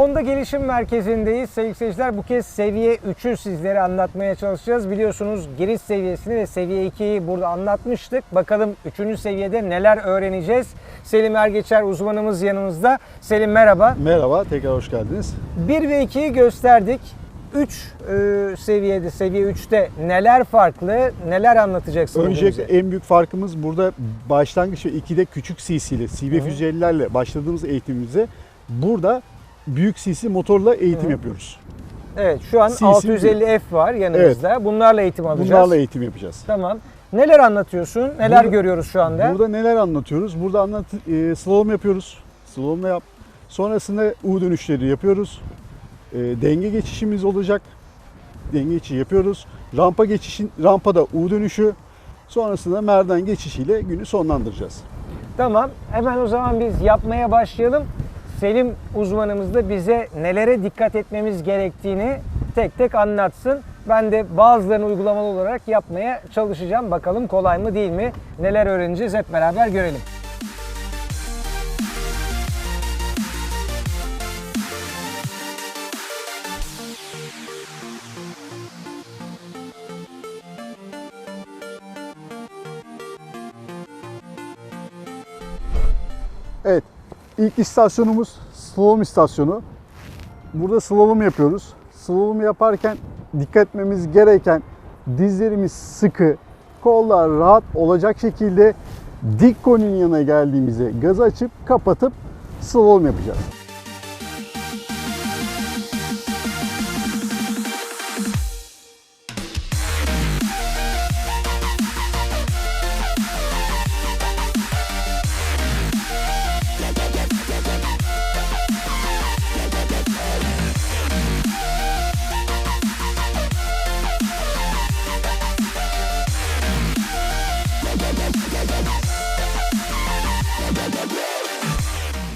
Honda Gelişim Merkezi'ndeyiz. Sevgili seyirciler bu kez seviye 3'ü sizlere anlatmaya çalışacağız. Biliyorsunuz giriş seviyesini ve seviye 2'yi burada anlatmıştık. Bakalım 3. seviyede neler öğreneceğiz. Selim Ergeçer uzmanımız yanımızda. Selim merhaba. Merhaba, tekrar hoş geldiniz. 1 ve 2'yi gösterdik. 3 e, seviyede, seviye 3'te neler farklı, neler anlatacaksın bugün Öncelikle bize? en büyük farkımız burada başlangıç ve 2'de küçük CC'li, CB150'lerle başladığımız eğitimimize burada büyük CC motorla eğitim yapıyoruz. Evet şu an CC 650F var yanımızda. Bunlarla eğitim alacağız. Bunlarla eğitim yapacağız. Tamam. Neler anlatıyorsun? Neler Burada- görüyoruz şu anda? Burada neler anlatıyoruz? Burada anlat e, slalom yapıyoruz. Slalomla yap. Sonrasında U dönüşleri yapıyoruz. E, denge geçişimiz olacak. Denge geçişi yapıyoruz. Rampa geçişin rampada U dönüşü. Sonrasında merdan geçişiyle günü sonlandıracağız. Tamam. Hemen o zaman biz yapmaya başlayalım. Selim uzmanımız da bize nelere dikkat etmemiz gerektiğini tek tek anlatsın. Ben de bazılarını uygulamalı olarak yapmaya çalışacağım. Bakalım kolay mı değil mi? Neler öğreneceğiz hep beraber görelim. İlk istasyonumuz slalom istasyonu. Burada slalom yapıyoruz. Slalom yaparken dikkat etmemiz gereken dizlerimiz sıkı, kollar rahat olacak şekilde dik konunun yanına geldiğimizde gazı açıp kapatıp slalom yapacağız.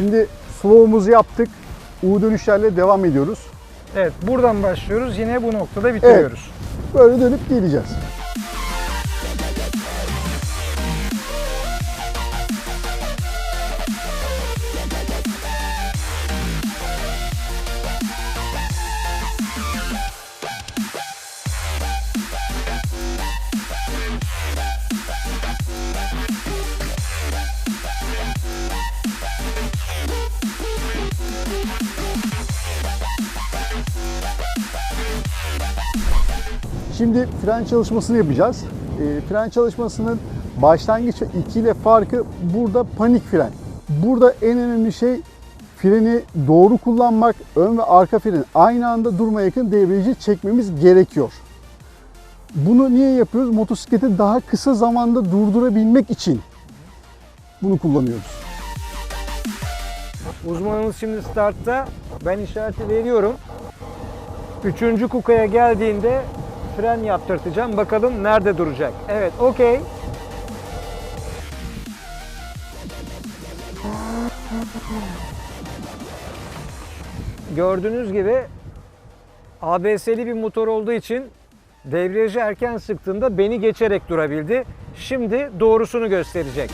Şimdi slow'umuzu yaptık. U dönüşlerle devam ediyoruz. Evet buradan başlıyoruz. Yine bu noktada bitiriyoruz. Böyle dönüp geleceğiz. Şimdi fren çalışmasını yapacağız. E, fren çalışmasının başlangıç 2 ile farkı burada panik fren. Burada en önemli şey freni doğru kullanmak, ön ve arka freni aynı anda durma yakın devreci çekmemiz gerekiyor. Bunu niye yapıyoruz? Motosikleti daha kısa zamanda durdurabilmek için bunu kullanıyoruz. Uzmanımız şimdi startta. Ben işareti veriyorum. Üçüncü kukaya geldiğinde fren yaptırtacağım. Bakalım nerede duracak. Evet, okey. Gördüğünüz gibi ABS'li bir motor olduğu için debriyajı erken sıktığında beni geçerek durabildi. Şimdi doğrusunu gösterecek.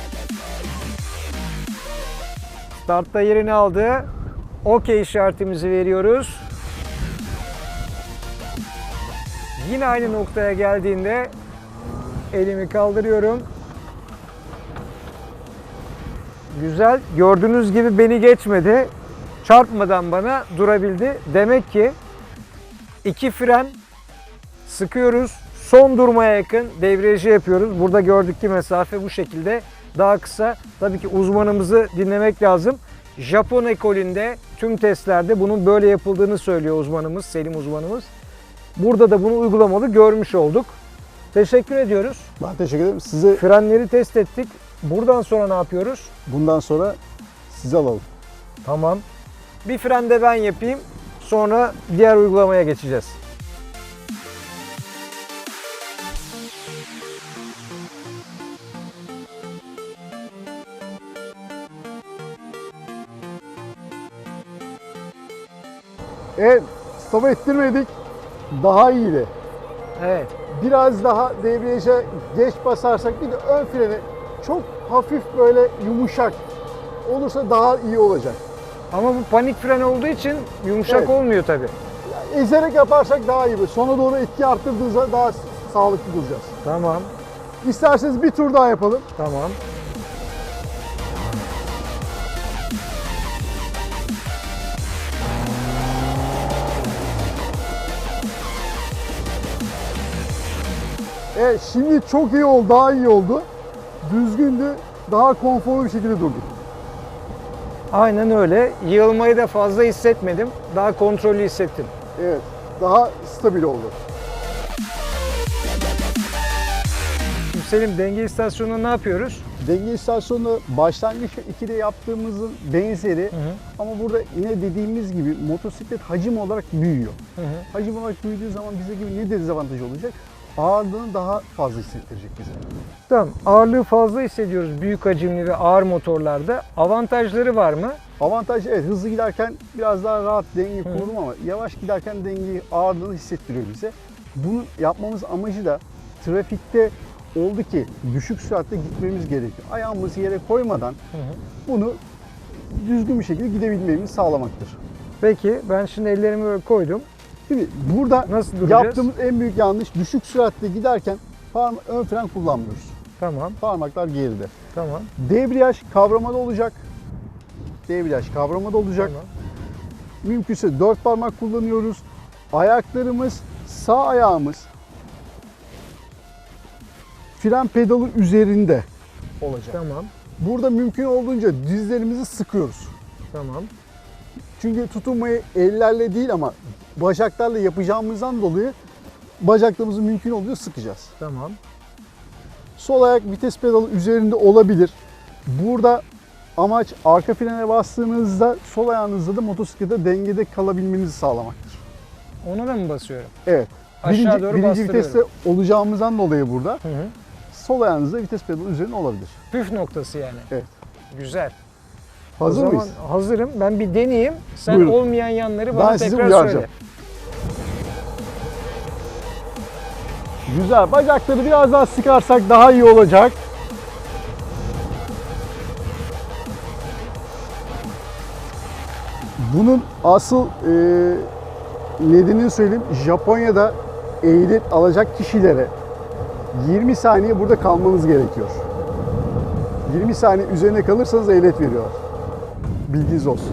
Startta yerini aldı. OK işaretimizi veriyoruz. Yine aynı noktaya geldiğinde elimi kaldırıyorum. Güzel. Gördüğünüz gibi beni geçmedi. Çarpmadan bana durabildi. Demek ki iki fren sıkıyoruz. Son durmaya yakın debriyajı yapıyoruz. Burada gördük ki mesafe bu şekilde daha kısa. Tabii ki uzmanımızı dinlemek lazım. Japon ekolünde tüm testlerde bunun böyle yapıldığını söylüyor uzmanımız, Selim uzmanımız. Burada da bunu uygulamalı görmüş olduk. Teşekkür ediyoruz. Ben teşekkür ederim. Size Frenleri test ettik. Buradan sonra ne yapıyoruz? bundan sonra sizi alalım. Tamam. Bir fren de ben yapayım. Sonra diğer uygulamaya geçeceğiz. Evet, stop ettirmedik. Daha iyiydi. Evet. Biraz daha debriyaja geç basarsak bir de ön freni çok hafif böyle yumuşak olursa daha iyi olacak. Ama bu panik fren olduğu için yumuşak Evet. olmuyor tabii. Ezerek yaparsak daha iyi. Sona doğru etki arttırdığınızda daha sağlıklı duracağız. Tamam, İsterseniz bir tur daha yapalım. tamam. Evet şimdi çok iyi oldu, daha iyi oldu. Düzgündü, daha konforlu bir şekilde durduk. Aynen öyle. Yığılmayı da fazla hissetmedim. Daha kontrollü hissettim. Evet, daha stabil oldu. Selim denge istasyonunda ne yapıyoruz? Denge istasyonu başlangıç 2'de yaptığımızın benzeri Hı hı. ama burada yine dediğimiz gibi motosiklet hacim olarak büyüyor. Hı hı. Hacim olarak büyüdüğü zaman bize gibi ne dezavantajı olacak? Ağırlığını daha fazla hissettirecek bize. Tamam. Ağırlığı fazla hissediyoruz büyük hacimli ve ağır motorlarda. Avantajları var mı? Avantaj evet hızlı giderken biraz daha rahat dengeyi kururum ama yavaş giderken dengeyi ağırlığını hissettiriyor bize. Bunu yapmamız amacı da trafikte oldu ki düşük süratte gitmemiz gerekiyor. Ayağımızı yere koymadan bunu düzgün bir şekilde gidebilmemizi sağlamaktır. Peki ben şimdi ellerimi böyle koydum. Şimdi burada Nasıl duracağız? yaptığımız en büyük yanlış düşük süratte giderken parma- ön fren kullanmıyoruz. Tamam, Parmaklar geride. tamam. Debriyaj kavramada olacak. Debriyaj kavramada olacak. tamam. Mümkünse dört parmak kullanıyoruz. Ayaklarımız, sağ ayağımız fren pedalı üzerinde olacak. Tamam, Burada mümkün olduğunca dizlerimizi sıkıyoruz. tamam. Çünkü tutunmayı ellerle değil ama bacaklarla yapacağımızdan dolayı bacaklarımızı mümkün olduğunca sıkacağız. Tamam. Sol ayak vites pedalı üzerinde olabilir. Burada amaç arka frene bastığınızda sol ayağınızda da motosiklete dengede kalabilmenizi sağlamaktır. Ona da mı basıyorum? Evet. Aşağı birinci, doğru birinci viteste olacağımızdan dolayı burada Hı hı. sol ayağınızda vites pedalı üzerinde olabilir. Püf noktası yani. Evet. Güzel. Hazır o zaman mıyız? hazırım. Ben bir deneyeyim. Sen Buyurun. olmayan yanları bana Ben sizi tekrar uyaracağım. söyle. Güzel. Bacakları biraz daha sıkarsak daha iyi olacak. Bunun asıl e, nedenini söyleyeyim. Japonya'da ehliyet alacak kişilere 20 saniye burada kalmanız gerekiyor. 20 saniye üzerine kalırsanız ehliyet veriyorlar. Bilginiz olsun.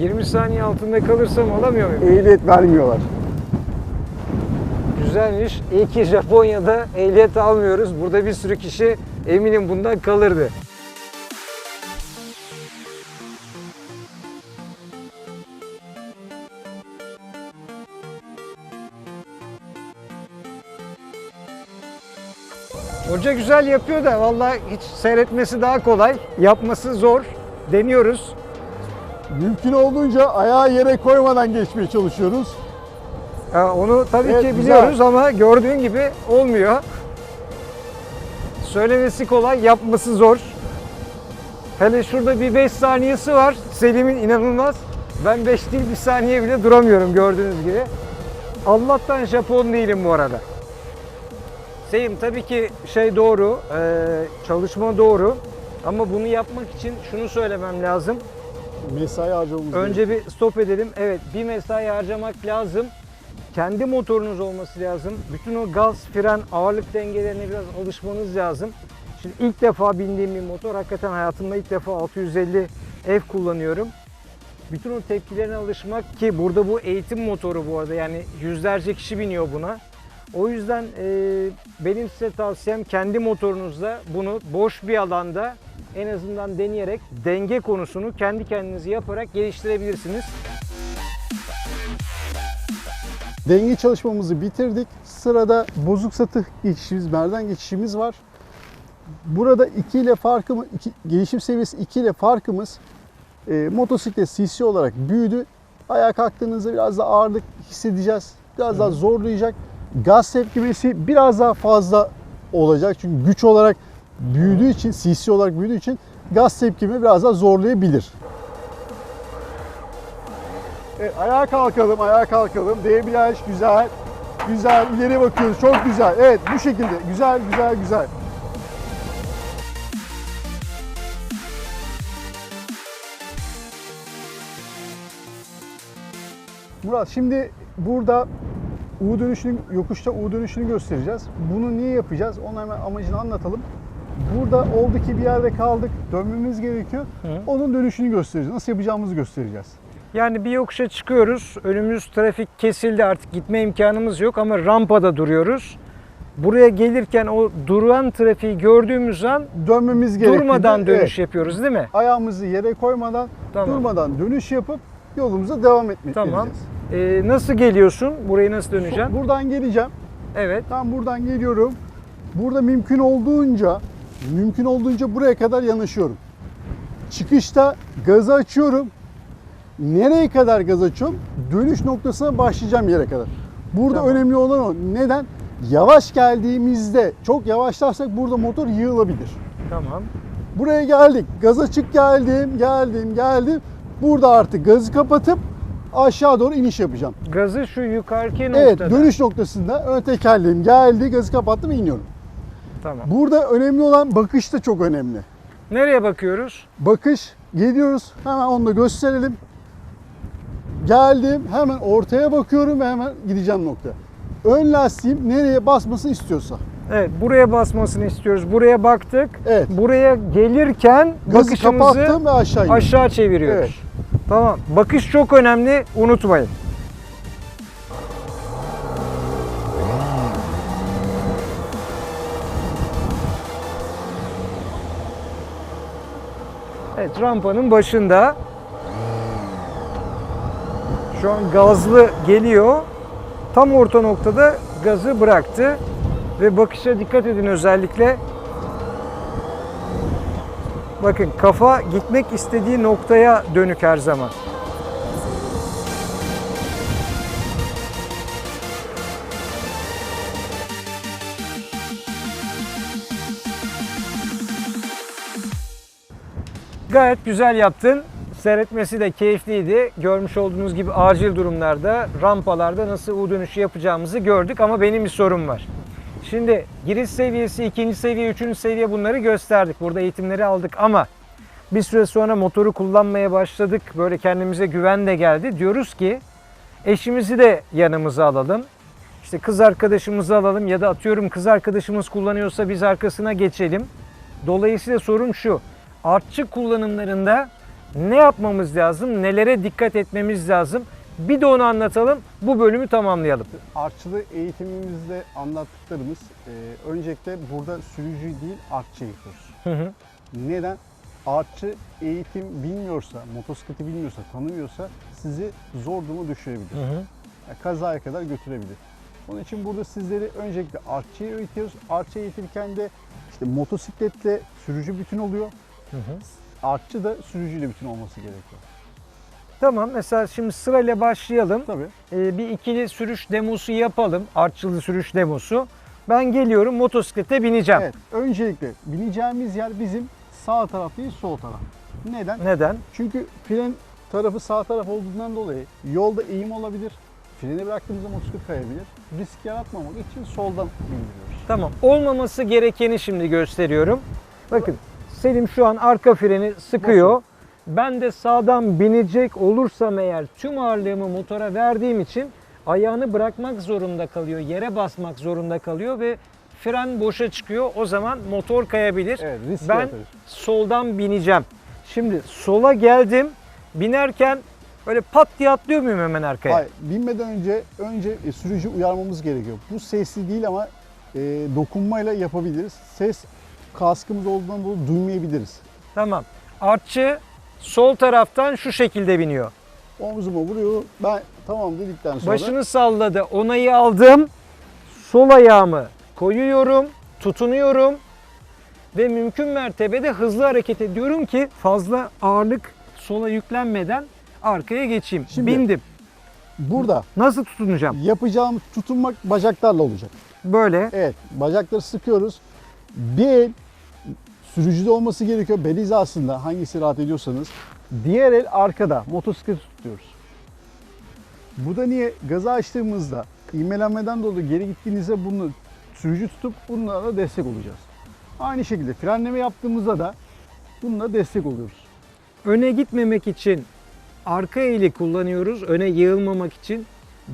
20 saniye altında kalırsam alamıyor muyum? Ehliyet vermiyorlar. Güzelmiş. İyi ki Japonya'da ehliyet almıyoruz. Burada bir sürü kişi eminim bundan kalırdı. Hoca güzel yapıyor da vallahi hiç seyretmesi daha kolay. Yapması zor. Deniyoruz. Mümkün olduğunca ayağı yere koymadan geçmeye çalışıyoruz. Ya onu tabii Evet, ki güzel. biliyoruz ama gördüğün gibi olmuyor. Söylemesi kolay, yapması zor. Hele şurada bir 5 saniyesi var. Selim'in inanılmaz. Ben 5 değil bir saniye bile duramıyorum gördüğünüz gibi. Allah'tan Japon değilim bu arada. Selim tabii ki şey doğru, eee, çalışma doğru. Ama bunu yapmak için şunu söylemem lazım. Mesai harcamamız. Önce bir stop edelim. Evet bir mesai harcamak lazım. Kendi motorunuz olması lazım. Bütün o gaz, fren, ağırlık dengelerine biraz alışmanız lazım. Şimdi ilk defa bindiğim bir motor. Hakikaten hayatımda ilk defa 650 F kullanıyorum. Bütün o tepkilerine alışmak ki burada bu eğitim motoru bu arada yani yüzlerce kişi biniyor buna. O yüzden e, benim size tavsiyem kendi motorunuzda bunu boş bir alanda en azından deneyerek denge konusunu kendi kendinize yaparak geliştirebilirsiniz. Denge çalışmamızı bitirdik. Sırada bozuk satı geçişimiz, merdan geçişimiz var. Burada 2 ile farkımız, iki, gelişim seviyesi 2 ile farkımız e, motosiklet CC olarak büyüdü. Ayağa kalktığınızda biraz da ağırlık hissedeceğiz. Biraz daha zorlayacak. Gaz tepkimesi biraz daha fazla olacak. Çünkü güç olarak büyüdüğü için, CC olarak büyüdüğü için gaz tepkimi biraz daha zorlayabilir. Evet, ayağa kalkalım, ayağa kalkalım. Debriyaj güzel. Güzel, ileri bakıyoruz. Çok güzel. Evet, bu şekilde. Güzel, güzel, güzel. Murat şimdi burada U dönüşünü, yokuşta U dönüşünü göstereceğiz. Bunu niye yapacağız? Onun hemen amacını anlatalım. Burada oldu ki bir yerde kaldık, dönmemiz gerekiyor. Hı. Onun dönüşünü göstereceğiz. Nasıl yapacağımızı göstereceğiz. Yani bir yokuşa çıkıyoruz. Önümüz trafik kesildi artık gitme imkanımız yok ama rampada duruyoruz. Buraya gelirken o duran trafiği gördüğümüz an Dönmemiz gerekiyor. durmadan dönüş Evet. yapıyoruz değil mi? Ayağımızı yere koymadan, Tamam. durmadan dönüş yapıp yolumuza devam etmek Tamam. edeceğiz. Ee, nasıl geliyorsun? Burayı nasıl döneceksin? Buradan geleceğim. Evet. Tam buradan geliyorum. Burada mümkün olduğunca mümkün olduğunca buraya kadar yanaşıyorum. Çıkışta gazı açıyorum. Nereye kadar gaz açıyorum? Dönüş noktasına başlayacağım yere kadar. Burada Tamam. önemli olan o. Neden? Yavaş geldiğimizde, çok yavaşlarsak burada motor yığılabilir. Tamam. Buraya geldik. Gaz açık geldim, geldim, geldim. Burada artık gazı kapatıp aşağı doğru iniş yapacağım. Gazı şu yukarıki Evet, noktada. dönüş noktasında ön tekerleğim geldi, gazı kapattım, iniyorum. Tamam. Burada önemli olan bakış da çok önemli. Nereye bakıyoruz? Bakış, geliyoruz, hemen onu da gösterelim. Geldim, hemen ortaya bakıyorum ve hemen gideceğim nokta. Ön lastiğim nereye basmasını istiyorsa. Evet, buraya basmasını istiyoruz. Buraya baktık. Evet. Buraya gelirken Gazı bakışımızı kapattım ve aşağı indim. aşağı çeviriyoruz. Evet. Tamam. Bakış çok önemli. Unutmayın. Evet, rampanın başında. Şu an gazlı geliyor. Tam orta noktada gazı bıraktı. Ve bakışa dikkat edin özellikle. Bakın kafa gitmek istediği noktaya dönük her zaman. Gayet güzel yaptın. Seyretmesi de keyifliydi. Görmüş olduğunuz gibi acil durumlarda, rampalarda nasıl U dönüşü yapacağımızı gördük ama benim bir sorum var. Şimdi giriş seviyesi, ikinci seviye, üçüncü seviye bunları gösterdik. Burada eğitimleri aldık ama bir süre sonra motoru kullanmaya başladık. Böyle kendimize güven de geldi. Diyoruz ki eşimizi de yanımıza alalım. İşte kız arkadaşımızı alalım ya da atıyorum kız arkadaşımız kullanıyorsa biz arkasına geçelim. Dolayısıyla sorun şu. Artçı kullanımlarında ne yapmamız lazım? Nelere dikkat etmemiz lazım? Bir de onu anlatalım. Bu bölümü tamamlayalım. Artçılı eğitimimizde anlattıklarımız e, öncelikle burada sürücü değil artçı eğitiyoruz. Hı hı. Neden? Artçı eğitim bilmiyorsa, motosikleti bilmiyorsa, tanımıyorsa sizi zor duruma düşürebilir. Hı hı. Yani kazaya kadar götürebilir. Onun için burada sizleri öncelikle artçıyı eğitiyoruz. Artçı eğitirken de işte motosikletle sürücü bütün oluyor. Hı hı. Artçı da sürücüyle bütün olması gerekiyor. Tamam mesela şimdi sırayla başlayalım. Tabii. Ee, bir ikili sürüş demosu yapalım. Artçılı sürüş demosu. Ben geliyorum motosiklete bineceğim. Evet. Öncelikle bineceğimiz yer bizim sağ taraf değil sol taraf. Neden? Neden? Çünkü fren tarafı sağ taraf olduğundan dolayı yolda eğim olabilir. Freni bıraktığımızda motosiklet kayabilir. Risk yaratmamak için soldan bindiriyoruz. Tamam. Olmaması gerekeni şimdi gösteriyorum. Bakın Selim şu an arka freni sıkıyor. Ben de sağdan binecek olursam eğer tüm ağırlığımı motora verdiğim için ayağını bırakmak zorunda kalıyor. Yere basmak zorunda kalıyor ve fren boşa çıkıyor. O zaman motor kayabilir. Evet, ben yaratır. soldan bineceğim. Şimdi sola geldim. Binerken böyle pat diye atlıyor muyum hemen arkaya? Hayır, binmeden önce önce e, sürücü uyarmamız gerekiyor. Bu sesli değil ama e, dokunmayla yapabiliriz. Ses kaskımız olduğundan dolayı duymayabiliriz. Tamam. Artçı sol taraftan şu şekilde biniyor. Omzuma vuruyor. Ben tamam dedikten sonra Başını salladı. Onayı aldım. Sol ayağımı koyuyorum. Tutunuyorum. Ve mümkün mertebede hızlı hareket ediyorum ki fazla ağırlık sola yüklenmeden arkaya geçeyim. Şimdi- Bindim. burada Nasıl tutunacağım? yapacağım tutunmak bacaklarla olacak. Böyle. Evet, bacakları sıkıyoruz. Bir el sürücüde olması gerekiyor. Bel hizasında hangisi rahat ediyorsanız. Diğer el arkada. Motosikleti tutuyoruz. Bu da niye? Gazı açtığımızda ivmelenmeden dolayı geri gittiğinizde bunu sürücü tutup bunlara da destek olacağız. Aynı şekilde frenleme yaptığımızda da bununla destek oluyoruz. Öne gitmemek için arka eli kullanıyoruz öne yığılmamak için.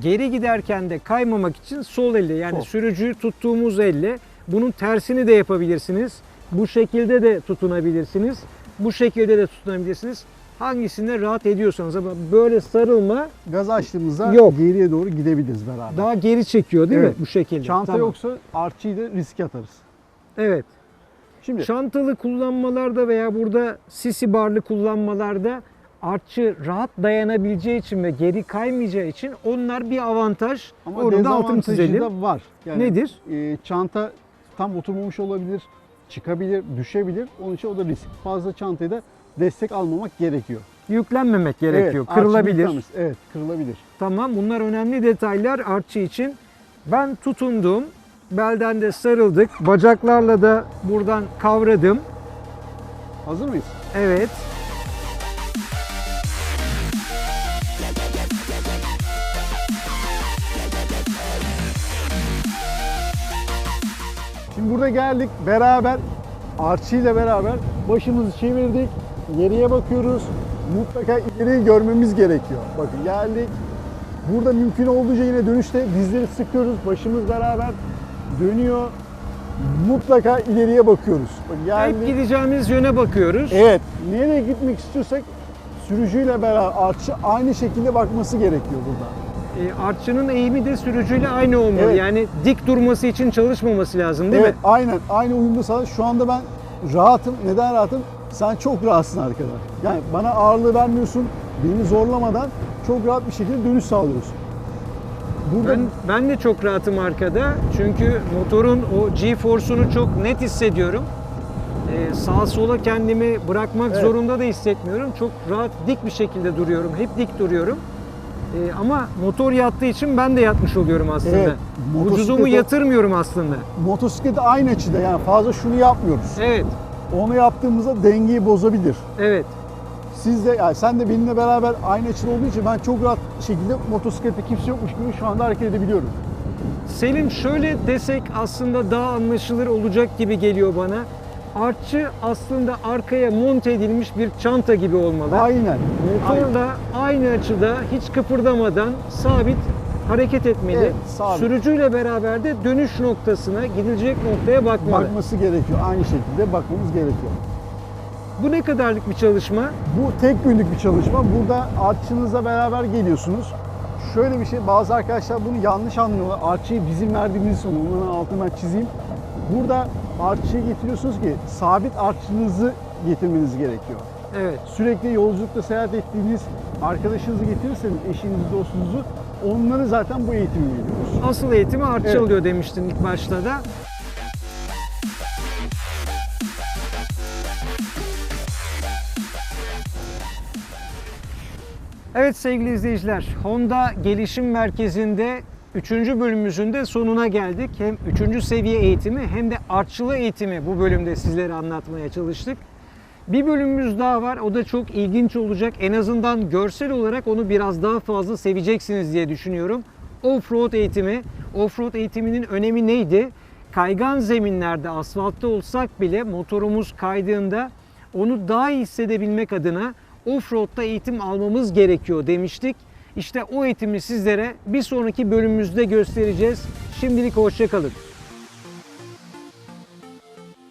Geri giderken de kaymamak için sol elle yani Sol. sürücüyü tuttuğumuz elle. Bunun tersini de yapabilirsiniz. Bu şekilde de tutunabilirsiniz. Bu şekilde de tutunabilirsiniz. Hangisinde rahat ediyorsanız ama böyle sarılma Gaz açtığımızda Yok. geriye doğru gidebiliriz beraber. daha geri çekiyor değil Evet. mi bu şekilde? Çanta Tamam. yoksa artçıyı da riske atarız. Evet. Şimdi Çantalı kullanmalarda veya burada sisi barlı kullanmalarda artçı rahat dayanabileceği için ve geri kaymayacağı için onlar bir avantaj. ama Onu da altını dezavantajı çizelim. da var. Yani, Nedir? e, çanta tam oturmamış olabilir, çıkabilir, düşebilir. Onun için o da risk. Fazla çantayı da destek almamak gerekiyor. Yüklenmemek gerekiyor. Evet, Kırılabilir. yüklenmez. Evet, kırılabilir. Tamam bunlar önemli detaylar artçı için. Ben tutundum. Belden de sarıldık. Bacaklarla da buradan kavradım. Hazır mıyız? Evet. Şimdi burada geldik beraber Archie ile beraber başımızı çevirdik. Geriye bakıyoruz. Mutlaka ileriyi görmemiz gerekiyor. Bakın geldik. Burada mümkün olduğunca yine dönüşte dizleri sıkıyoruz. Başımız beraber dönüyor. Mutlaka ileriye bakıyoruz. Bakın Hep geldik. gideceğimiz yöne bakıyoruz. Evet. Nereye gitmek istiyorsak sürücüyle beraber Archie aynı şekilde bakması gerekiyor burada. E, artçının eğimi de sürücüyle aynı olmalı. Evet. Yani dik durması için çalışmaması lazım değil evet, mi? aynen. Aynı uyumda sağ. Şu anda ben rahatım. Neden rahatım? Sen çok rahatsın arkada. Yani bana ağırlığı vermiyorsun. Beni zorlamadan çok rahat bir şekilde dönüş sağlıyorsun. Burada Ben, ben de çok rahatım arkada. Çünkü motorun o G-force'unu çok net hissediyorum. Ee, sağa sola kendimi bırakmak Evet. zorunda da hissetmiyorum. Çok rahat dik bir şekilde duruyorum. Hep dik duruyorum. Ee, ama motor yattığı için ben de yatmış oluyorum aslında. Evet, Vücudumu yatırmıyorum aslında. motosiklete aynı açıda yani fazla şunu yapmıyoruz. Evet, Onu yaptığımızda dengeyi bozabilir. evet. Siz de yani sen de benimle beraber aynı açıda olduğu için ben çok rahat şekilde motosiklette kimse yokmuş gibi şu anda hareket edebiliyorum. Selim şöyle desek aslında daha anlaşılır olacak gibi geliyor bana. Artçı aslında arkaya monte edilmiş bir çanta gibi olmalı. Aynen. Motor da aynı açıda hiç kıpırdamadan sabit hareket etmeli. Evet, sabit. Sürücüyle beraber de dönüş noktasına, gidilecek noktaya bakmalı. Bakması gerekiyor. Aynı şekilde bakmamız gerekiyor. Bu ne kadarlık bir çalışma? Bu tek günlük bir çalışma. Burada artçınızla beraber geliyorsunuz. Şöyle bir şey, bazı arkadaşlar bunu yanlış anlıyorlar. Artçıyı bizim verdiğimiz onların altını ben çizeyim. Burada artçıyı getiriyorsunuz ki sabit artçınızı getirmeniz gerekiyor. Evet. Sürekli yolculukta seyahat ettiğiniz arkadaşınızı getirirseniz, eşinizi, dostunuzu, onları zaten bu eğitimi veriyoruz. Asıl eğitimi artçı Evet. alıyor demiştin ilk başta da. Evet sevgili izleyiciler, Honda Gelişim Merkezi'nde 3. bölümümüzün de sonuna geldik. Hem 3. seviye eğitimi hem de artçılı eğitimi bu bölümde sizlere anlatmaya çalıştık. Bir bölümümüz daha var. O da çok ilginç olacak. En azından görsel olarak onu biraz daha fazla seveceksiniz diye düşünüyorum. Offroad eğitimi. Offroad eğitiminin önemi neydi? Kaygan zeminlerde asfaltta olsak bile motorumuz kaydığında onu daha iyi hissedebilmek adına offroad'da eğitim almamız gerekiyor demiştik. İşte o eğitimi sizlere bir sonraki bölümümüzde göstereceğiz. Şimdilik hoşçakalın.